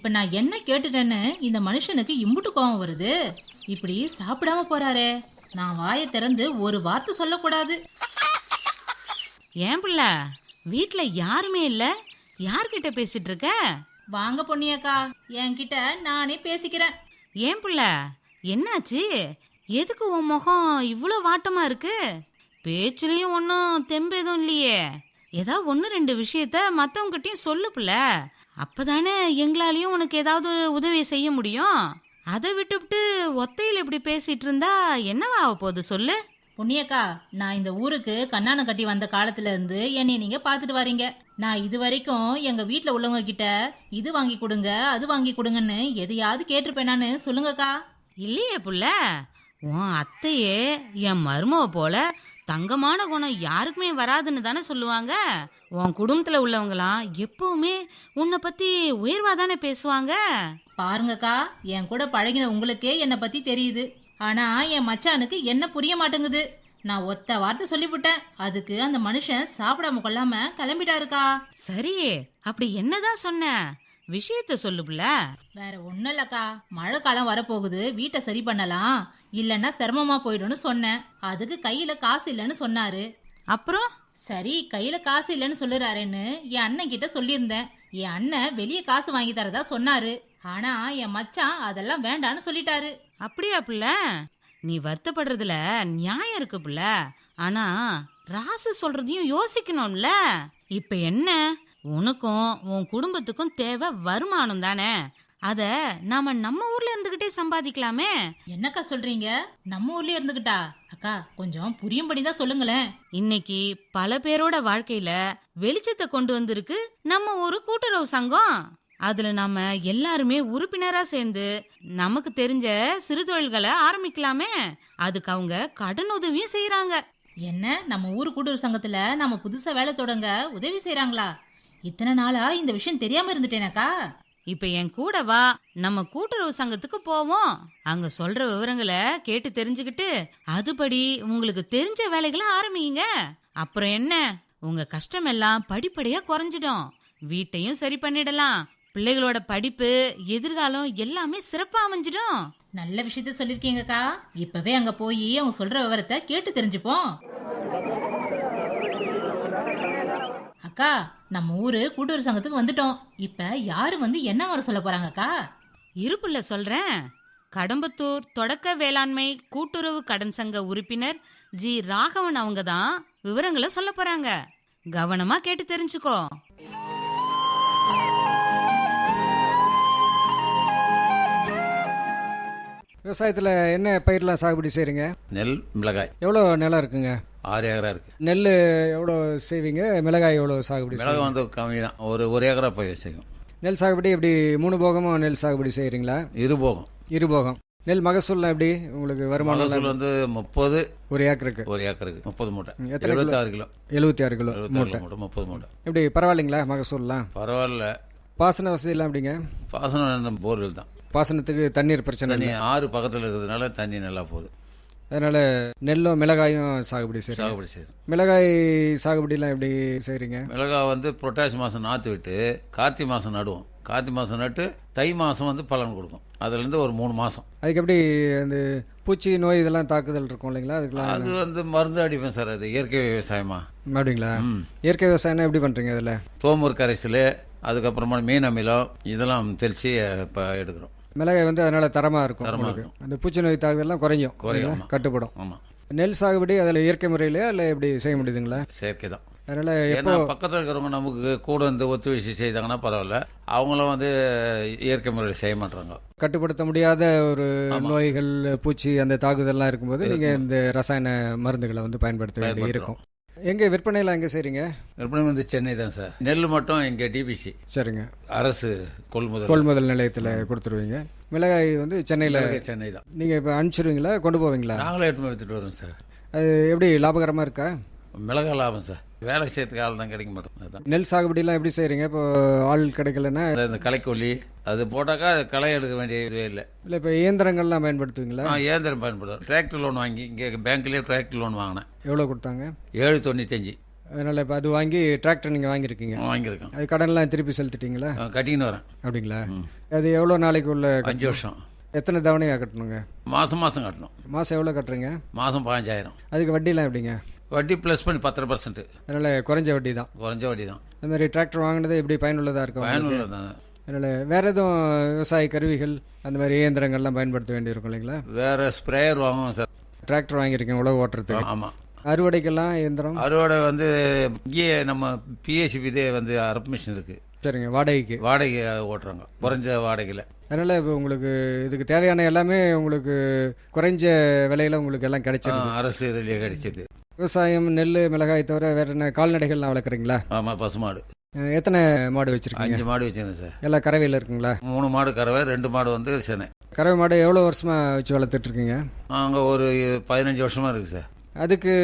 இப்ப நான் என்ன கேட்டுட்டேன்னு இந்த மனுஷனுக்கு இம்புட்டு கோவம் வருது. இப்படி சாப்பிடாம போறாரே. நான் வாயை திறந்து ஒரு வார்த்தை சொல்லக்கூடாது. ஏன் புள்ள? வீட்ல யாருமே இல்ல? யார்கிட்ட பேசிட்டு இருக்க வாங்க பொன்னியக்கா. என்கிட்ட நானே பேசிக்கிறேன். ஏன் புள்ள? என்னாச்சு? எதுக்கு உன் முகம் இவ்வளோ வாட்டமா இருக்கு? பேச்சுலயும் ஒன்றும் தெம்பு எதுவும் இல்லையே. ஏதாவது ஒன்று ரெண்டு விஷயத்த மற்றவங்ககிட்டயும் சொல்லு புள்ள. அப்பதானே எங்களாலையும் உனக்கு ஏதாவது உதவி செய்ய முடியும்? அதை விட்டுவிட்டு ஒத்தையில் இப்படி பேசிட்டு இருந்தா என்னவா ஆக போகுது சொல்லு? பொன்னியக்கா நான் இந்த ஊருக்கு கண்ணானம் கட்டி வந்த காலத்துல இருந்து என்னை நீங்க பாத்துட்டு வரீங்க. நான் இது வரைக்கும் எங்க வீட்ல உள்ளவங்க கிட்ட இது வாங்கி கொடுங்க அது வாங்கி கொடுங்கன்னு எதையாவது கேட்டிருப்பேனான்னு சொல்லுங்கக்கா. இல்லையே புள்ள உன் அத்தையே என் மருமவ போல தங்கமான குணம் யாருக்குமே வராதுன்னு தானே சொல்லுவாங்க? உன் குடும்பத்துல உள்ளவங்களாம் எப்பவுமே உன்னை பத்தி உயர்வா தானே பேசுவாங்க? பாருங்கக்கா என் கூட பழகின உங்களுக்கே என்னை பத்தி தெரியுது. ஆனா என் மச்சானுக்கு என்ன புரிய மாட்டேங்குது? நான் ஒத்த வார்த்தை சொல்லிவிட்டேன். அதுக்கு அந்த மனுஷன் சாப்பிடாம கொள்ளாம கிளம்பிட்டாருக்கா. சரி அப்படி என்னதான் சொன்ன? விஷயத்த சொல்லு புள்ள. வேற ஒண்ணும் இல்லக்கா. மழை காலம் வரப்போகுது. வீட்டை சரி பண்ணலாம். இல்லைன்னா சிரமமா போயிடும்னு சொன்னேன். அதுக்கு கையில காசு இல்லைன்னு சொன்னாரு. அப்புறம்? சரி கையில காசு இல்லைன்னு சொல்லுறாருன்னு என் அண்ணன் கிட்ட சொல்லியிருந்தேன். என் அண்ணன் வெளியே காசு வாங்கி தரதா சொன்னாரு. ஆனா என் மச்சான் அதெல்லாம் வேண்டான்னு சொல்லிட்டாரு. அப்படியா புள்ள? நீ வருத்தப்படுறதுல நியாயம் இருக்கு புள்ள. ஆனா ராசு சொல்றதையும் யோசிக்கணும்ல. இப்ப என்ன? உனக்கும் உன் குடும்பத்துக்கும் தேவை வருமானம் தானே. அத நாம நம்ம ஊர்ல இருந்துகிட்டே சம்பாதிக்கலாமே. என்னக்கா சொல்றீங்க? நம்ம ஊர்லயே இருந்துகிட்டா? அக்கா கொஞ்சம் புரியும்படி தான் சொல்லுங்களேன். இன்னைக்கு பல பேரோட வாழ்க்கையில வெளிச்சத்தை கொண்டு வந்திருக்கு நம்ம ஒரு கூட்டுறவு சங்கம். அதுல நாம எல்லாருமே உறுப்பினரா சேர்ந்து நமக்கு தெரிஞ்ச சிறு தொழில்களை ஆரம்பிக்கலாமே. அதுக்கு அவங்க கடன் உதவியும் செய்யறாங்க என்ன? நம்ம ஊர் கூட்டுறவு சங்கத்துல நம்ம புதுசா வேலை தொடங்க உதவி செய்றாங்களா? இத்தனை நாளா இந்த விஷயம் தெரியாம இருந்துட்டேனாக்கா. இப்ப என் கூட வா. நம்ம கூட்டுறவு சங்கத்துக்கு போவோம். அங்க சொல்ற விவரங்களை கேட்டு தெரிஞ்சுக்கிட்டு அதுபடி உங்களுக்கு தெரிஞ்ச வேலைகளை ஆரம்பிங்க. அப்புறம் என்ன? உங்க கஷ்டம் எல்லாம் படிப்படியா குறைஞ்சிடும். வீட்டையும் சரி பண்ணிடலாம். பிள்ளைகளோட படிப்பு எதிர்காலம் எல்லாமே சிறப்பா அமைஞ்சிடும். நல்ல விஷயத்த சொல்லிருக்கீங்கக்கா. இப்பவே அங்க போய் அவங்க சொல்ற விவரத்தை கேட்டு தெரிஞ்சுப்போம். அக்கா நம்ம ஊரு கூட்டுறவு சங்கத்துக்கு வந்துட்டோம். இப்ப யாரு வந்து என்ன வர சொல்ல போறாங்கக்கா இருப்புல சொல்றேன். கடம்பத்தூர் தொடக்க வேளாண்மை கூட்டுறவு கடன் சங்க உறுப்பினர் ஜி ராகவன் அவங்க தான் விவரங்களை சொல்ல போறாங்க. கவனமா கேட்டு தெரிஞ்சுக்கோ. விவசாயத்தில் என்ன பயிரெலாம் சாகுபடி செய்கிறீங்க நெல் மிளகாய். எவ்வளோ நிலம் இருக்குங்க? ஆறு ஏக்கரா இருக்கு. நெல் எவ்வளோ செய்வீங்க? மிளகாய் எவ்வளோ சாகுபடி மிளகாய் வந்து கம்மி தான் ஒரு ஒரு ஏக்கரா போய் வச்சுக்கும் நெல் சாகுபடி எப்படி மூணு போகமும் நெல் சாகுபடி செய்கிறீங்களா இரு போகும். இரு போகம். நெல் மகசூல்லாம் எப்படி உங்களுக்கு வருமானம் மகசூல் வந்து முப்பது ஒரு ஏக்கருக்கு. ஒரு ஏக்கருக்கு. முப்பது மூட்டை. எத்தனை கிலோ? எழுபத்தாறு கிலோ. எழுபத்தி ஆறு கிலோ மூட்டை முப்பது மூட்டை. எப்படி பரவாயில்லைங்களா மகசூல்லாம்? பரவாயில்ல. பாசன வசதியெல்லாம் எப்படிங்க? பாசனம் போர்வெல் தான். பாசனத்துக்கு தண்ணீர் பிரச்சனை தண்ணி இல்லை. ஆறு பக்கத்தில் இருக்கிறதுனால தண்ணி நல்லா போகுது. அதனால நெல்லும் மிளகாயும் சாகுபடி செய்கிறீங்க சாகுபடி செய்யுது மிளகாய் சாகுபடிலாம் எப்படி செய்கிறீங்க மிளகாய் வந்து புரட்டாசி மாதம் நாற்று விட்டு கார்த்திகை மாதம் நடுவோம். கார்த்திகை மாதம் நட்டு தை மாதம் வந்து பலன் கொடுக்கும். அதுலேருந்து ஒரு மூணு மாதம் அதுக்கு எப்படி அந்த பூச்சி நோய் இதெல்லாம் தாக்குதல் இருக்கும் இல்லைங்களா? அதுக்கெல்லாம் அது வந்து மருந்து அடிப்பேன் சார் அது இயற்கை விவசாயமா. அப்படிங்களா? ம். இயற்கை விவசாயம்னா எப்படி பண்ணுறீங்க அதில்? தோமூர் கரைசல் அதுக்கப்புறமா மீன் அமிலம் இதெல்லாம் தெளித்து இப்போ எடுக்கிறோம். மிளகாய் வந்து அதனால தரமாக இருக்கும் இருக்கும். அந்த பூச்சி நோய் தாக்குதல்லாம் குறையும். குறையும். கட்டுப்படும். ஆமாம் நெல் சாகுபடி அதில் இயற்கை முறையிலையா இல்லை எப்படி செய்ய முடியுதுங்களா? செயற்கை தான் அதனால ஏன்னா பக்கத்தில் இருக்கிறவங்க நமக்கு கூட இருந்து ஒத்துழைச்சி செய்தாங்கன்னா பரவாயில்ல. அவங்களும் வந்து இயற்கை முறையில் செய்ய மாட்டாங்க. கட்டுப்படுத்த முடியாத ஒரு நோய்கள் பூச்சி அந்த தாக்குதல்லாம் இருக்கும்போது நீங்கள் இந்த ரசாயன மருந்துகளை வந்து பயன்படுத்த வேண்டி பயன்படுத்துறோம். இருக்கும் எங்கே விற்பனையில் எங்கே செய்கிறீங்க விற்பனை வந்து சென்னை தான் சார். நெல் மட்டும் இங்கே டிபிசி சரிங்க. அரசு கொள்முதல். கொள்முதல் நிலையத்தில் கொடுத்துருவீங்க. மிளகாய் வந்து சென்னையில் சென்னை தான். நீங்கள் இப்போ அனுப்பிச்சிருவீங்களா? கொண்டு போவீங்களா? நாங்களே எடுத்து எடுத்துகிட்டு வரோம் சார். அது எப்படி லாபகரமாக இருக்கா? மிளகாய் லாபம் சார். வேலை செய்யறதுக்கு ஆள் தான் கிடைக்க மாட்டோம் அதுதான் நெல் சாகுபடிலாம் எப்படி செய்கிறீங்க இப்போ ஆள் கிடைக்கலன்னா? இந்த களைக்கொல்லி அது போட்டாக்கா அது களை எடுக்க வேண்டிய இதுவே இல்லை. இல்லை இப்போ இயந்திரங்கள்லாம் பயன்படுத்துவீங்களா? ஆ இயந்திரம் பயன்படுத்தும் டிராக்டர் லோன் வாங்கி இங்கே பேங்க்லேயே டிராக்டர் லோன் வாங்கினேன். எவ்வளோ கொடுத்தாங்க? ஏழு தொண்ணூத்தஞ்சு. அதனால் இப்போ அது வாங்கி டிராக்டர் நீங்கள் வாங்கியிருக்கீங்க. வாங்கியிருக்கேன் அது கடன்லாம் திருப்பி செலுத்திட்டீங்களா? கட்டின்னு வரேன். அப்படிங்களா? அது எவ்வளோ நாளைக்கு உள்ள அஞ்சு வருஷம். எத்தனை தவணையாக கட்டணுங்க? மாதம் மாதம் கட்டணும். மாதம் எவ்வளோ கட்டுறீங்க? மாதம் பதினஞ்சாயிரம். அதுக்கு வட்டிலாம் எப்படிங்க? வட்டி ப்ளஸ் பண்ணி பத்தரை பர்சன்ட் அதனால் குறைஞ்ச வட்டி தான் குறைஞ்ச வட்டி தான் இந்த மாதிரி டிராக்டர் வாங்கினது எப்படி பயனுள்ளதாக இருக்கும் உங்களுக்கு? பயனுள்ள தான் அதனால் வேறு எதுவும் விவசாய கருவிகள் அந்த மாதிரி இயந்திரங்கள்லாம் பயன்படுத்த வேண்டியிருக்கும் இல்லைங்களா? வேற ஸ்ப்ரேயர் வாங்குவோம் சார். டிராக்டர் வாங்கியிருக்கீங்க உழவு ஓட்டுறதுக்கு. ஆமாம் அறுவடைக்கெல்லாம் இயந்திரம்? அறுவடை வந்து இங்கேயே நம்ம பிஎஸ்சி இதே வந்து அரப்பு மிஷின் இருக்கு. சரிங்க வாடகைக்கு. வாடகை ஓட்டுறாங்க. குறைஞ்ச வாடகையில். அதனால் இப்போ உங்களுக்கு இதுக்கு தேவையான எல்லாமே உங்களுக்கு குறைஞ்ச விலையில் உங்களுக்கு எல்லாம் கிடைச்சிருது. அரசு இதுலேயே கிடைச்சது. விவசாயம் நெல் மிளகாய் தவிர வேற என்ன கால்நடைகள்லாம் வளர்க்குறீங்களா? ஆமாம் பசுமாடு எத்தனை மாடு வச்சுருக்கீங்க? அஞ்சு மாடு வச்சிருந்தேன் சார். எல்லாம் கறவையில் இருக்குங்களா? மூணு மாடு கறவை ரெண்டு மாடு வந்து சென்னை கறவை மாடு எவ்வளோ வருஷமாக வச்சு வளர்த்துட்ருக்கீங்க அங்கே ஒரு பதினஞ்சு வருஷமா இருக்கு சார். அதுக்கு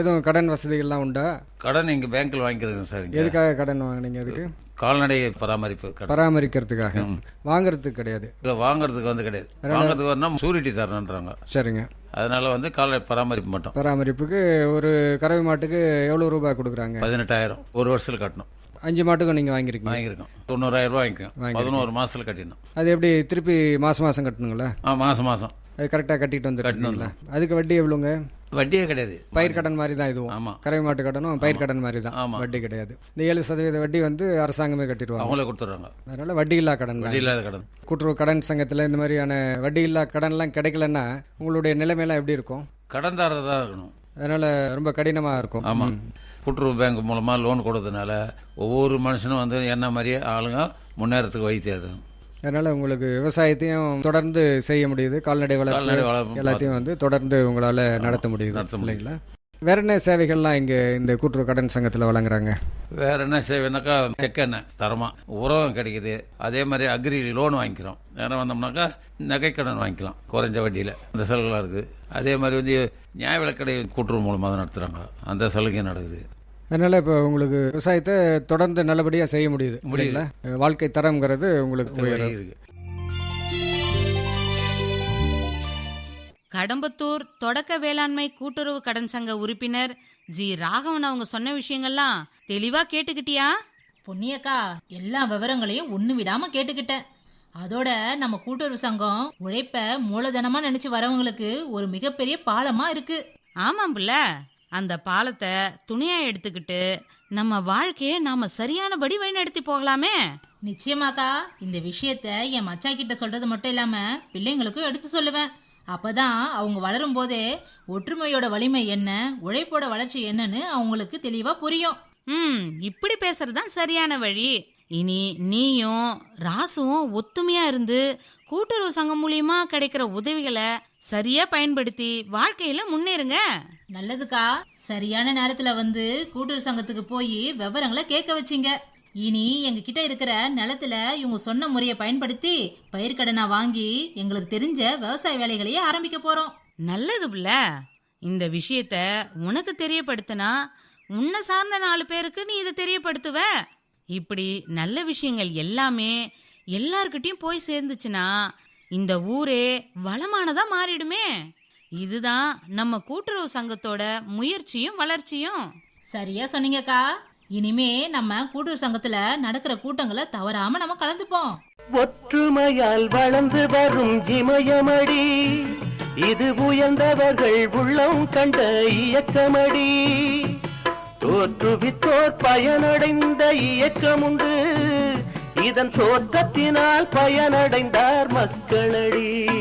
எதுவும் கடன் வசதிகள்லாம் உண்டா? கடன் இங்கே பேங்க்கில் வாங்கிக்கிறேங்க சார் எதுக்காக கடன் வாங்குனீங்க அதுக்கு? கால்நடை பராமரிப்பு பராமரிக்கிறதுக்காக. வாங்குறதுக்கு கிடையாது. இங்க வாங்குறதுக்கு வந்து கிடையாது. வாங்குறதுக்கு வரணும் சூரிட்டி தரணுன்றாங்க. சரிங்க. அதனால வந்து கால்நடை பராமரிப்பு மட்டும். பராமரிப்புக்கு ஒரு கறவை மாட்டுக்கு எவ்வளோ ரூபாய் கொடுக்குறாங்க? பதினெட்டாயிரம். ஒரு வருஷத்தில் கட்டணும். அஞ்சு மாட்டுக்கும் நீங்கள் வாங்கியிருக்கீங்க வாங்கியிருக்கோம். தொண்ணூறாயிரம் ரூபாய் வாங்கிக்கோம் பதினோரு மாசத்துல கட்டிடணும். அது எப்படி திருப்பி மாதம் மாதம் கட்டணுங்களா? ஆ மாசம் மாசம். அது கரெக்டாக கட்டிட்டு வந்துட்டுங்களா அதுக்கு வட்டி எவ்வளோங்க? வட்டியே கிடையாது. பயிர் கடன் மாதிரி தான் இதுவும். ஆமா. கறவை மாட்டு கடனும் பயிர் கடன் மாதிரி தான் ஆமா. வட்டி கிடையாது. இந்த ஏழு சதவீத வட்டி வந்து அரசாங்கமே கட்டிடுவாங்க. அவங்களே கொடுத்துட்றாங்க. அதனால வட்டி இல்லா கடன் வட்டி இல்லாத கடன். கூட்டுறவு கடன் சங்கத்தில் இந்த மாதிரியான வட்டி இல்லா கடன்லாம் கிடைக்கலன்னா உங்களுடைய நிலைமையெல்லாம் எப்படி இருக்கும்? கடன் தான் இருக்கணும். அதனால ரொம்ப கடினமாக இருக்கும். ஆமா. ம். கூட்டுறவு பேங்க் மூலமா லோன் கொடுத்ததுனால ஒவ்வொரு மனுஷனும் வந்து என்ன மாதிரியே ஆளுங்க முன்னேறத்துக்கு வழி அதனால உங்களுக்கு விவசாயத்தையும் தொடர்ந்து செய்ய முடியுது. கால்நடை வளர்ப்பு எல்லாத்தையும் வந்து தொடர்ந்து உங்களால் நடத்த முடியுது. இல்லைங்களா? வேற என்ன சேவைகள்லாம் இங்கே இந்த கூட்டுறவு கடன் சங்கத்தில் வழங்குறாங்க? வேற என்ன செய்வேனாக்கா செக்கெண்ணெய் தரமா. உரம் கிடைக்குது. அதே மாதிரி அக்ரி லோன் வாங்கிக்கிறோம். நேரம் வந்தோம்னாக்கா நகைக்கடன் வாங்கிக்கலாம். குறைஞ்ச வட்டியில். அந்த சலுகைலாம் இருக்குது அதே மாதிரி வந்து நியாய விலைக்கடை கூட்டுறவு மூலமாக தான் நடத்துகிறாங்க அந்த சலுகையும் நடக்குது. அதனால இப்போ உங்களுக்கு விவசாயத்தை தொடர்ந்து நல்லபடியாக செய்ய முடியுது. இல்லைங்களா? வாழ்க்கை தரம்ங்கிறது உங்களுக்கு இருக்கு. கடம்பத்தூர் தொடக்க வேளாண்மை கூட்டுறவு கடன் சங்க உறுப்பினர் ஜி ராகவன் அவங்க சொன்ன விஷயங்கள்லாம் தெளிவா கேட்டுக்கிட்டியா? பொன்னியக்கா எல்லா விவரங்களையும் ஒண்ணு விடாம கேட்டுக்கிட்டேன். அதோட நம்ம கூட்டுறவு சங்கம் உழைப்ப மூலதனமா நினைச்சு வரவங்களுக்கு ஒரு மிகப்பெரிய பாலமா இருக்கு. ஆமாம் புள்ள. அந்த பாலத்தை துணையா எடுத்துக்கிட்டு நம்ம வாழ்க்கையை நாம சரியானபடி வழிநடத்தி போகலாமே. நிச்சயமாக்கா இந்த விஷயத்த என் மச்சா கிட்ட சொல்றது மட்டும் இல்லாம பிள்ளைங்களுக்கும் எடுத்து சொல்லுவேன். அப்பதான் அவங்க வளரும் போதே ஒற்றுமையோட வலிமை என்ன உழைப்போட வளர்ச்சி என்னன்னு அவங்களுக்கு தெளிவா புரியும். ம் இப்படி பேசுறதுதான் சரியான வழி. இனி நீயும் ராசுவும் ஒத்துமையா இருந்து கூட்டுறவு சங்கம் மூலியமா கிடைக்கிற உதவிகளை சரியா பயன்படுத்தி வாழ்க்கையில முன்னேறுங்க. நல்லதுக்கா. சரியான நேரத்துல வந்து கூட்டுறவு சங்கத்துக்கு போய் விவரங்களை கேட்க வச்சிங்க. இனி எங்க கிட்ட இருக்கிற நிலத்துல இவங்க சொன்ன முறையை பயன்படுத்தி பயிர்க்கடனா வாங்கி எங்களுக்கு தெரிஞ்ச விவசாய வேலைகளையே ஆரம்பிக்க போறோம். நல்லது புள்ள. இந்த விஷயத்த உனக்கு தெரியப்படுத்தினா உன்னை சார்ந்த நாலு பேருக்கு நீ இதை தெரியப்படுத்துவ. இப்படி நல்ல விஷயங்கள் எல்லாமே எல்லார்கிட்டயும் போய் சேர்ந்துச்சுன்னா இந்த ஊரே வளமானதா மாறிடுமே. இதுதான் நம்ம கூட்டுறவு சங்கத்தோட முயற்சியும் வளர்ச்சியும். சரியா சொன்னீங்கக்கா. இனிமே நம்ம கூட்டுறவு சங்கத்துல நடக்கிற கூட்டங்களை தவறாம நம்ம கலந்துப்போம். ஒற்றுமையால் வளர்ந்து வரும் இமயமடி இது உயர்ந்தவர்கள் உள்ளம் கண்ட இயக்கமடி. தோற்றுவித்தோர் பயனடைந்த இயக்கம் உண்டு இதன் தோற்றத்தினால் பயனடைந்தார் மக்களடி.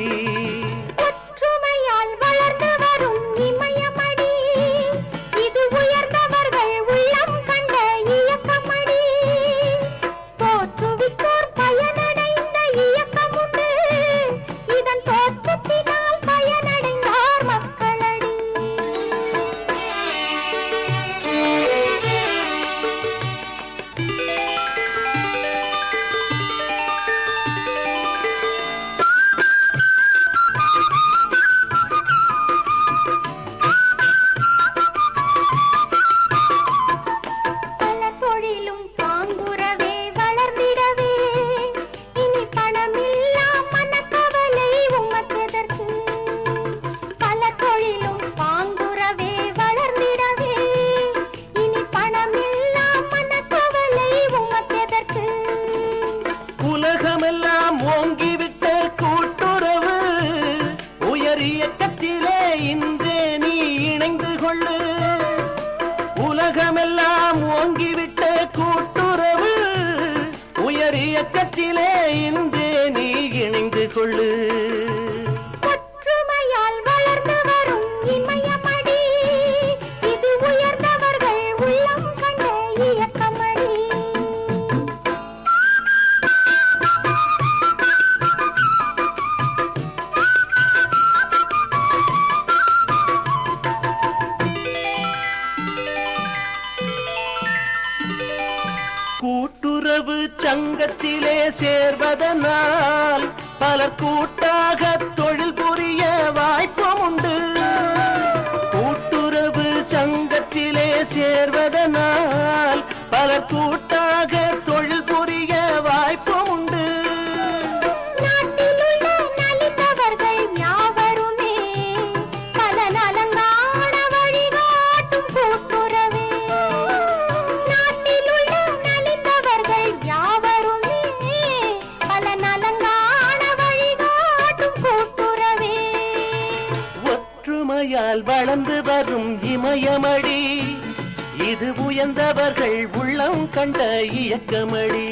சேர்வதனால் பல கூட்ட உயர்ந்தவர்கள் கண்ட இயக்கமடி.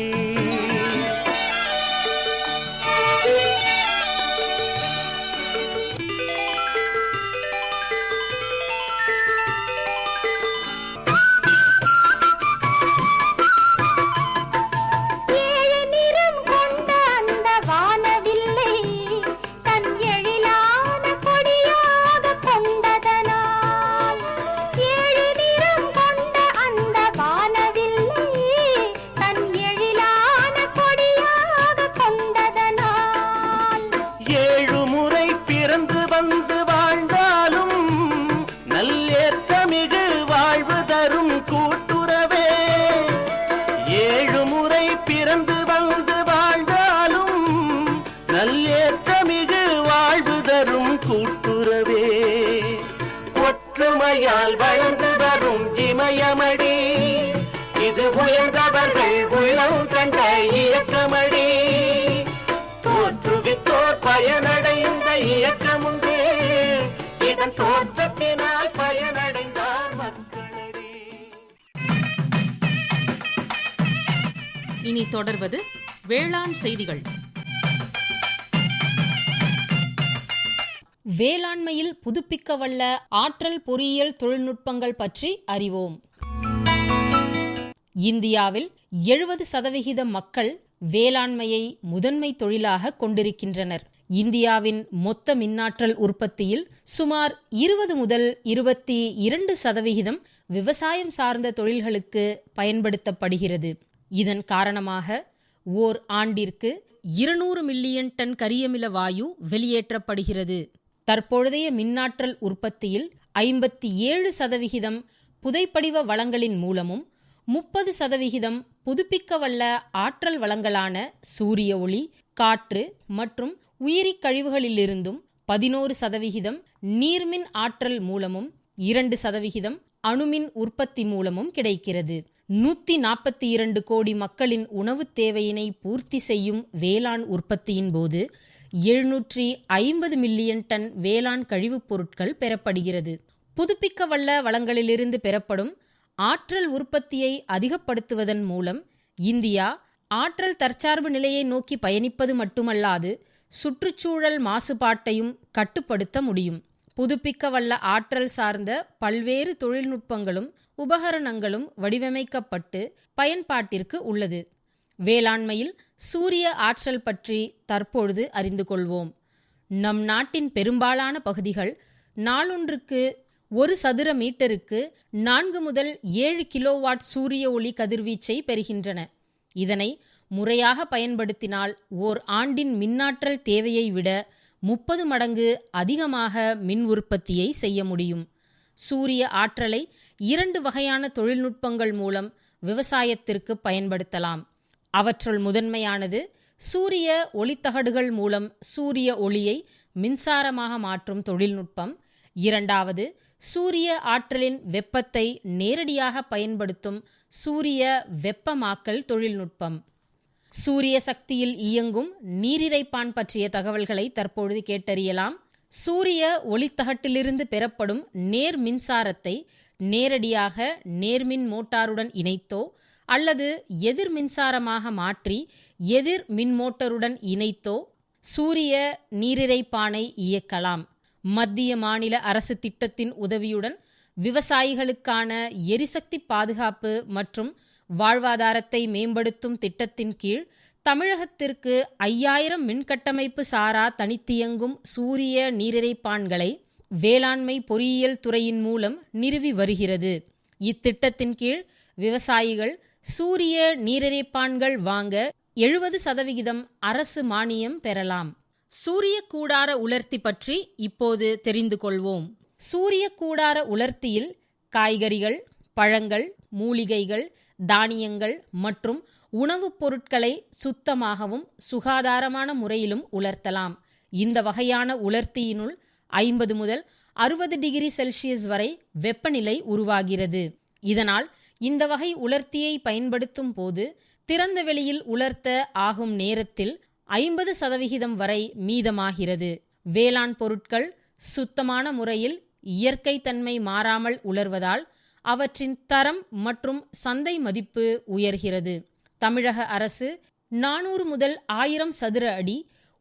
வேளாண் செய்திகள். வேளாண்மையில் புதுப்பிக்கவல்ல ஆற்றல் பொறியியல் தொழில்நுட்பங்கள் பற்றி அறிவோம். இந்தியாவில் எழுபது சதவிகித மக்கள் வேளாண்மையை முதன்மை தொழிலாக கொண்டிருக்கின்றனர். இந்தியாவின் மொத்த மின்னாற்றல் உற்பத்தியில் சுமார் இருபது முதல் இருபத்தி இரண்டு சதவிகிதம் விவசாயம் சார்ந்த தொழில்களுக்கு பயன்படுத்தப்படுகிறது. இதன் காரணமாக ஓர் ஆண்டிற்கு இருநூறு மில்லியன் டன் கரியமில வாயு வெளியேற்றப்படுகிறது. தற்பொழுதைய மின்னாற்றல் உற்பத்தியில் ஐம்பத்தி ஏழு சதவிகிதம் புதைப்படிவ வளங்களின் மூலமும் முப்பது சதவிகிதம் புதுப்பிக்கவல்ல ஆற்றல் வளங்களான சூரிய ஒளி காற்று மற்றும் உயிரி கழிவுகளிலிருந்தும் பதினோரு சதவிகிதம் நீர்மின் ஆற்றல் மூலமும் இரண்டு சதவிகிதம் அணுமின் உற்பத்தி மூலமும் கிடைக்கிறது. நூத்தி நாற்பத்தி இரண்டு கோடி மக்களின் உணவுத் தேவையினை பூர்த்தி செய்யும் வேளாண் உற்பத்தியின் போது எழுநூற்றி ஐம்பது மில்லியன் டன் வேளாண் கழிவுப் பொருட்கள் பெறப்படுகிறது. புதுப்பிக்க வல்ல வளங்களிலிருந்து பெறப்படும் ஆற்றல் உற்பத்தியை அதிகப்படுத்துவதன் மூலம் இந்தியா ஆற்றல் தற்சார்பு நிலையை நோக்கி பயணிப்பது மட்டுமல்லாது சுற்றுச்சூழல் மாசுபாட்டையும் கட்டுப்படுத்த முடியும். புதுப்பிக்க வல்ல ஆற்றல் சார்ந்த பல்வேறு தொழில்நுட்பங்களும் உபகரணங்களும் வடிவமைக்கப்பட்டு பயன்பாட்டிற்கு உள்ளது. வேளாண்மையில் சூரிய ஆற்றல் பற்றி தற்பொழுது அறிந்து கொள்வோம். நம் நாட்டின் பெரும்பாலான பகுதிகள் நாளொன்றுக்கு ஒரு சதுர மீட்டருக்கு நான்கு முதல் ஏழு கிலோவாட் சூரிய ஒளி கதிர்வீச்சை பெறுகின்றன. இதனை முறையாக பயன்படுத்தினால் ஓர் ஆண்டின் மின்னாற்றல் தேவையை விட முப்பது மடங்கு அதிகமாக மின் உற்பத்தியை செய்ய முடியும். சூரிய ஆற்றலை இரண்டு வகையான தொழில்நுட்பங்கள் மூலம் விவசாயத்திற்கு பயன்படுத்தலாம். அவற்றுள் முதன்மையானது சூரிய ஒளித்தகடுகள் மூலம் சூரிய ஒளியை மின்சாரமாக மாற்றும் தொழில்நுட்பம். இரண்டாவது சூரிய ஆற்றலின் வெப்பத்தை நேரடியாக பயன்படுத்தும் சூரிய வெப்பமாக்கல் தொழில்நுட்பம். சூரிய சக்தியில் இயங்கும் நீரிறைப்பான் பற்றிய தகவல்களை தற்பொழுது கேட்டறியலாம். சூரிய ஒளித்தகட்டிலிருந்து பெறப்படும் நேர் மின்சாரத்தை நேரடியாக நேர்மின் மோட்டாருடன் இணைத்தோ அல்லது எதிர் மின்சாரமாக மாற்றி எதிர் மின் மோட்டருடன் இணைத்தோ சூரிய நீரிரைப்பானை இயக்கலாம். மத்திய மாநில அரசு திட்டத்தின் உதவியுடன் விவசாயிகளுக்கான எரிசக்தி பாதுகாப்பு மற்றும் வாழ்வாதாரத்தை மேம்படுத்தும் திட்டத்தின் கீழ் தமிழகத்திற்கு ஐயாயிரம் மின்கட்டமைப்பு சாரா தனித்தியங்கும் சூரிய நீரிரைப்பான்களை வேளாண்மை பொறியியல் துறையின் மூலம் நிறுவி வருகிறது. இத்திட்டத்தின் கீழ் விவசாயிகள் சூரிய நீரிரைப்பான்கள் வாங்க எழுபது சதவிகிதம் அரசு மானியம் பெறலாம். சூரிய கூடார உலர்த்தி பற்றி இப்போது தெரிந்து கொள்வோம். சூரிய கூடார உலர்த்தியில் காய்கறிகள் பழங்கள் மூலிகைகள் தானியங்கள் மற்றும் உணவுப் பொருட்களை சுத்தமாகவும் சுகாதாரமான முறையிலும் உலர்த்தலாம். இந்த வகையான உலர்த்தியினுள் ஐம்பது முதல் அறுபது டிகிரி செல்சியஸ் வரை வெப்பநிலை உருவாகிறது. இதனால் இந்த வகை உலர்த்தியை பயன்படுத்தும் போது திறந்த வெளியில் உலர்த்த ஆகும் நேரத்தில் ஐம்பது சதவிகிதம் வரை மீதமாகிறது. வேளாண் பொருட்கள் சுத்தமான முறையில் இயற்கை தன்மை மாறாமல் உலர்வதால் அவற்றின் தரம் மற்றும் சந்தை மதிப்பு உயர்கிறது. தமிழக அரசு நானூறு முதல் ஆயிரம் சதுர அடி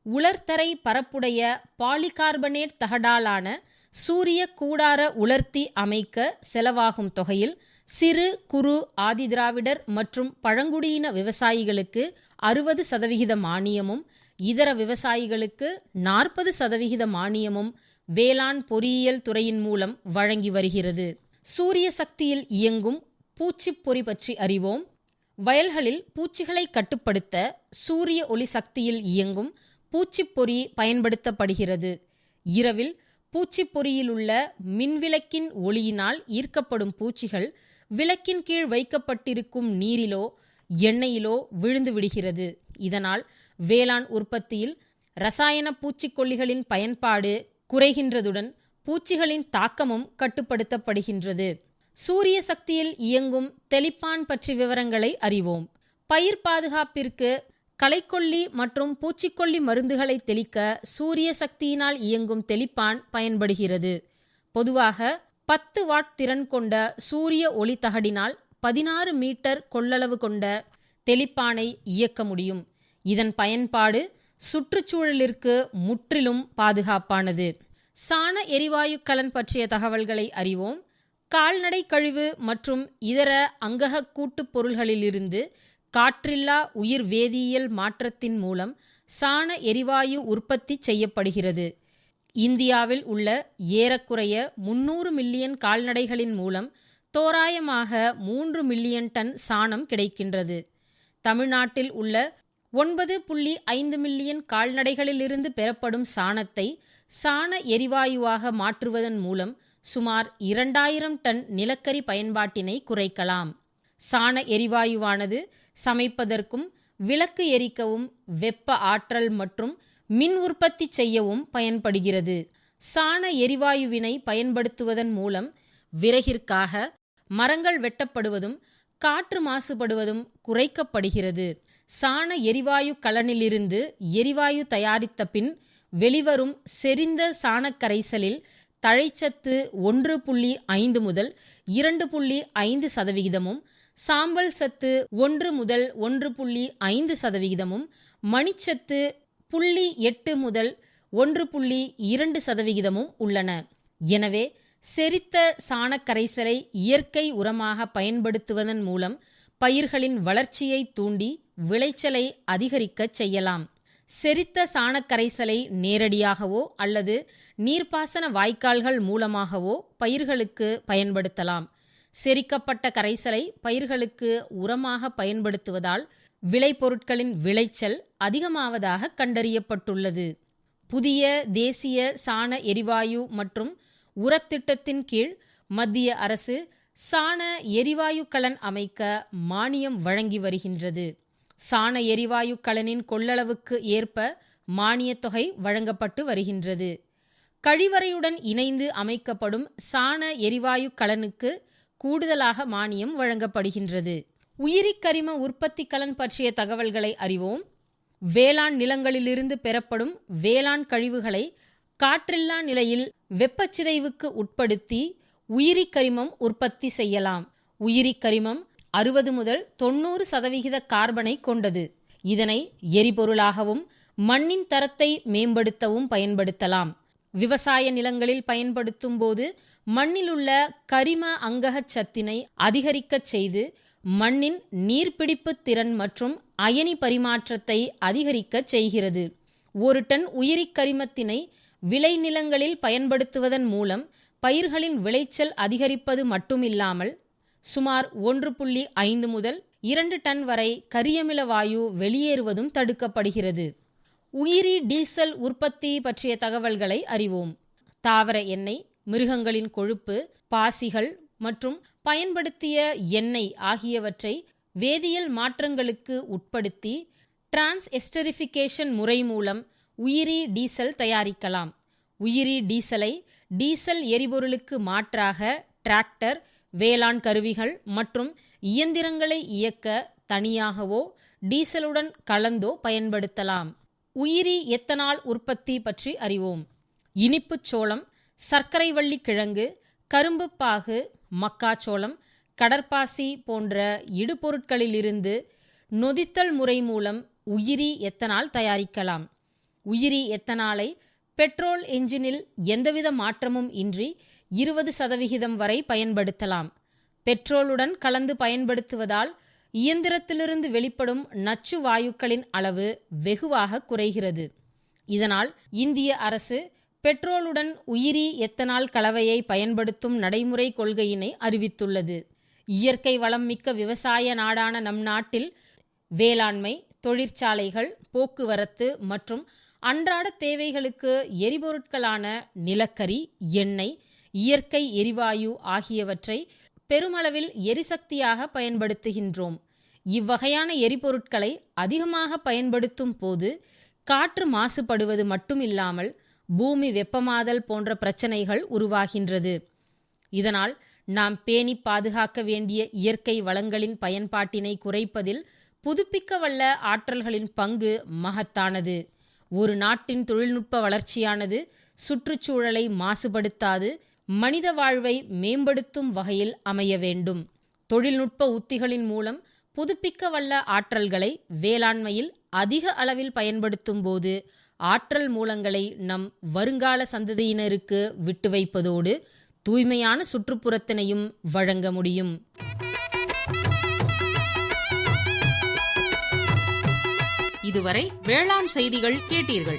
உலர்தரை பரப்புடைய பாலிகார்பனேட் தகடாலான சூரிய கூடார உலர்த்தி அமைக்க செலவாகும் தொகையில் சிறு குறு ஆதிதிராவிடர் மற்றும் பழங்குடியின விவசாயிகளுக்கு அறுபது சதவிகித மானியமும் இதர விவசாயிகளுக்கு நாற்பது சதவிகித மானியமும் வேளாண் பொறியியல் துறையின் மூலம் வழங்கி வருகிறது. சூரிய சக்தியில் இயங்கும் பூச்சிப்பொறி பற்றி அறிவோம். வயல்களில் பூச்சிகளை கட்டுப்படுத்த சூரிய ஒளி சக்தியில் இயங்கும் பூச்சிப்பொறி பயன்படுத்தப்படுகிறது. இரவில் பூச்சிப்பொறியில் உள்ள மின்விளக்கின் ஒளியினால் ஈர்க்கப்படும் பூச்சிகள் விளக்கின் கீழ் வைக்கப்பட்டிருக்கும் நீரிலோ எண்ணெயிலோ விழுந்து விடுகிறது. இதனால் வேளாண் உற்பத்தியில் ரசாயன பூச்சிக்கொல்லிகளின் பயன்பாடு குறைகின்றதுடன் பூச்சிகளின் தாக்கமும் கட்டுப்படுத்தப்படுகின்றது. சூரிய சக்தியில் இயங்கும் தெளிப்பான் பற்றி விவரங்களை அறிவோம். பயிர் பாதுகாப்பிற்கு களைக்கொல்லி மற்றும் பூச்சிக்கொல்லி மருந்துகளை தெளிக்க சூரிய சக்தியினால் இயங்கும் தெளிப்பான் பயன்படுகிறது. பொதுவாக பத்து வாட் திறன் கொண்ட சூரிய ஒளி தகடினால் பதினாறு மீட்டர் கொள்ளளவு கொண்ட தெளிப்பானை இயக்க முடியும். இதன் பயன்பாடு சுற்றுச்சூழலிற்கு முற்றிலும் பாதுகாப்பானது. சாண எரிவாயு கலன் பற்றிய தகவல்களை அறிவோம். கால்நடை கழிவு மற்றும் இதர அங்கக கூட்டுப் பொருள்களிலிருந்து காற்றில்லா உயிர் வேதியியல் மாற்றத்தின் மூலம் சாண எரிவாயு உற்பத்தி செய்யப்படுகிறது. இந்தியாவில் உள்ள ஏறக்குறைய முன்னூறு மில்லியன் கால்நடைகளின் மூலம் தோராயமாக மூன்று மில்லியன் டன் சாணம் கிடைக்கின்றது. தமிழ்நாட்டில் உள்ள ஒன்பது புள்ளி ஐந்து மில்லியன் கால்நடைகளிலிருந்து பெறப்படும் சாணத்தை சாண எரிவாயுவாக மாற்றுவதன் மூலம் சுமார் இரண்டாயிரம் டன் நிலக்கரி பயன்பாட்டினை குறைக்கலாம். சாண எரிவாயுவானது சமைப்பதற்கும் விளக்கு எரிக்கவும் வெப்ப ஆற்றல் மற்றும் மின் உற்பத்தி செய்யவும் பயன்படுகிறது. சாண எரிவாயுவினை பயன்படுத்துவதன் மூலம் விறகிற்காக மரங்கள் வெட்டப்படுவதும் காற்று மாசுபடுவதும் குறைக்கப்படுகிறது. சாண எரிவாயு கலனிலிருந்து எரிவாயு தயாரித்த பின் வெளிவரும் செறிந்த சாணக்கரைசலில் தழைச்சத்து ஒன்று புள்ளி ஐந்து முதல் இரண்டு புள்ளி ஐந்து சதவிகிதமும் சாம்பல் சத்து ஒன்று முதல் ஒன்று புள்ளி ஐந்து சதவிகிதமும் மணிச்சத்து புள்ளி எட்டு முதல் ஒன்று புள்ளி இரண்டு சதவிகிதமும் உள்ளன. எனவே செரித்த சாணக்கரைசலை இயற்கை உரமாக பயன்படுத்துவதன் மூலம் பயிர்களின் வளர்ச்சியை தூண்டி விளைச்சலை அதிகரிக்கச் செய்யலாம். செரித்த சாணக்கரைசலை நேரடியாகவோ அல்லது நீர்ப்பாசன வாய்க்கால்கள் மூலமாகவோ பயிர்களுக்கு பயன்படுத்தலாம். செரிக்கப்பட்ட கரைசலை பயிர்களுக்கு உரமாக பயன்படுத்துவதால் விளைபொருட்களின் விளைச்சல் அதிகமாவதாக கண்டறியப்பட்டுள்ளது. புதிய தேசிய சாண எரிவாயு மற்றும் உரத்திட்டத்தின் கீழ் மத்திய அரசு சாண எரிவாயு கலன் அமைக்க மானியம் வழங்கி வருகின்றது. சாண எரிவாயு கலனின் கொள்ளளவுக்கு ஏற்ப மானியத் தொகை வழங்கப்பட்டு வருகின்றது. கழிவறையுடன் இணைந்து அமைக்கப்படும் சாண எரிவாயு கலனுக்கு கூடுதலாக மானியம் வழங்கப்படுகின்றது. உயிரிக்கரிம உற்பத்தி கலன் பற்றிய தகவல்களை அறிவோம். வேளாண் நிலங்களிலிருந்து பெறப்படும் வேளாண் கழிவுகளை காற்றில்லா நிலையில் வெப்பச்சிதைவுக்கு உட்படுத்தி உயிரிக்கரிமம் உற்பத்தி செய்யலாம். உயிரிக்கரிமம் அறுபது முதல் தொண்ணூறு சதவிகித கார்பனை கொண்டது. இதனை எரிபொருளாகவும் மண்ணின் தரத்தை மேம்படுத்தவும் பயன்படுத்தலாம். விவசாய நிலங்களில் பயன்படுத்தும் போது மண்ணிலுள்ள கரிம அங்ககச் சத்தினை அதிகரிக்கச் செய்து மண்ணின் நீர்பிடிப்பு திறன் மற்றும் அயனி பரிமாற்றத்தை அதிகரிக்கச் செய்கிறது. ஒரு டன் உயிரிக் கரிமத்தினை விளைநிலங்களில் பயன்படுத்துவதன் மூலம் பயிர்களின் விளைச்சல் அதிகரிப்பது மட்டுமில்லாமல் சுமார் ஒன்று புள்ளி ஐந்து முதல் இரண்டு டன் வரை கரியமில வாயு வெளியேறுவதும் தடுக்கப்படுகிறது. உயிரி டீசல் உற்பத்தி பற்றிய தகவல்களை அறிவோம். தாவர எண்ணெய் மிருகங்களின் கொழுப்பு பாசிகள் மற்றும் பயன்படுத்திய எண்ணெய் ஆகியவற்றை வேதியியல் மாற்றங்களுக்கு உட்படுத்தி டிரான்ஸ் எஸ்டரிஃபிகேஷன் முறை மூலம் உயிரி டீசல் தயாரிக்கலாம். உயிரி டீசலை டீசல் எரிபொருளுக்கு மாற்றாக டிராக்டர் வேளாண் கருவிகள் மற்றும் இயந்திரங்களை இயக்க தனியாகவோ டீசலுடன் கலந்தோ பயன்படுத்தலாம். உயிரி எத்தனால் உற்பத்தி பற்றி அறிவோம். இனிப்புச் சோளம் சர்க்கரை வள்ளி கிழங்கு கரும்பு பாகு மக்காச்சோளம் கடற்பாசி போன்ற இடுபொருட்களிலிருந்து நொதித்தல் முறை மூலம் உயிரி எத்தனால் தயாரிக்கலாம். உயிரி எத்தனாலை பெட்ரோல் என்ஜினில் எந்தவித மாற்றமும் இன்றி இருபது சதவிகிதம் வரை பயன்படுத்தலாம். பெட்ரோலுடன் கலந்து பயன்படுத்துவதால் இயந்திரத்திலிருந்து வெளிப்படும் நச்சு வாயுக்களின் அளவு வெகுவாக குறைகிறது. இதனால் இந்திய அரசு பெட்ரோலுடன் உயிரி எத்தனால் கலவையை பயன்படுத்தும் நடைமுறை கொள்கையினை அறிவித்துள்ளது. இயற்கை வளம் மிக்க விவசாய நாடான நம் நாட்டில் வேளாண்மை தொழிற்சாலைகள் போக்குவரத்து மற்றும் அன்றாட தேவைகளுக்கு எரிபொருட்களான நிலக்கரி எண்ணெய் இயற்கை எரிவாயு ஆகியவற்றை பெருமளவில் எரிசக்தியாக பயன்படுத்துகின்றோம். இவ்வகையான எரிபொருட்களை அதிகமாக பயன்படுத்தும் போது காற்று மாசுபடுவது மட்டுமில்லாமல் பூமி வெப்பமாதல் போன்ற பிரச்சனைகள் உருவாகின்றது. இதனால் நாம் பேணி பாதுகாக்க வேண்டிய இயற்கை வளங்களின் பயன்பாட்டினை குறைப்பதில் புதுப்பிக்கவல்ல ஆற்றல்களின் பங்கு மகத்தானது. ஒரு நாட்டின் தொழில்நுட்ப வளர்ச்சியானது சுற்றுச்சூழலை மாசுபடுத்தாது மனித வாழ்வை மேம்படுத்தும் வகையில் அமைய வேண்டும். தொழில்நுட்ப உத்திகளின் மூலம் புதுப்பிக்க வல்ல ஆற்றல்களை வேளாண்மையில் அதிக அளவில் பயன்படுத்தும் போது ஆற்றல் மூலங்களை நம் வருங்கால சந்ததியினருக்கு விட்டு வைப்பதோடு தூய்மையான சுற்றுப்புறத்தினையும் வழங்க முடியும். இதுவரை வேளாண் செய்திகள் கேட்டீர்கள்.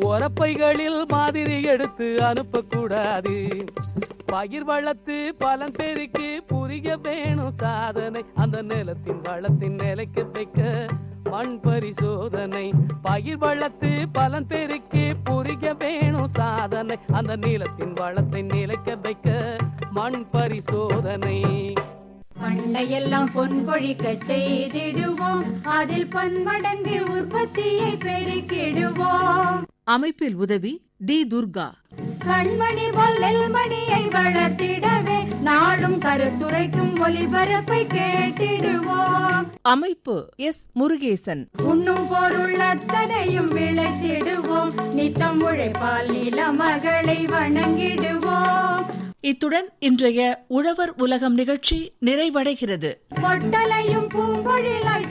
உரப்பைகளில் மாதிரி எடுத்து அனுப்பக்கூடாது. பயிர் வளர்த்து பலன் பெருக்கி புரிய வேணும் சாதனை. அந்த நிலத்தின் வளத்தின் நிலைக்கு வைக்க மண் பரிசோதனை. பயிர் வளர்த்து பலன் பெருக்கி புரிய வேணும் சாதனை. அந்த நிலத்தின் வளத்தை நிலைக்க வைக்க மண் பரிசோதனை. பண்டையெல்லாம் பொன் கொழிக்க செய்திடுவோம். அதில் பன்மடங்கு உற்பத்தியை பெருக்கிடுவோம். அமைப்பில் உதவி டி துர்கா. கண்மணி மணியை வளர்த்திடவே நாடும் கருத்துரைக்கும் ஒளிபரப்பை கேட்டிடுவோம். அமைப்பு எஸ் முருகேசன். உண்ணும் பொருள் அத்தனையும் விளைத்திடுவோம். நித்தம் உழைப்பால் நில மகளை வணங்கிடுவோம். இத்துடன் இன்றைய உழவர் உலகம் நிகழ்ச்சி நிறைவடைகிறது. பொட்டலையும் பூம்பொழிலாய்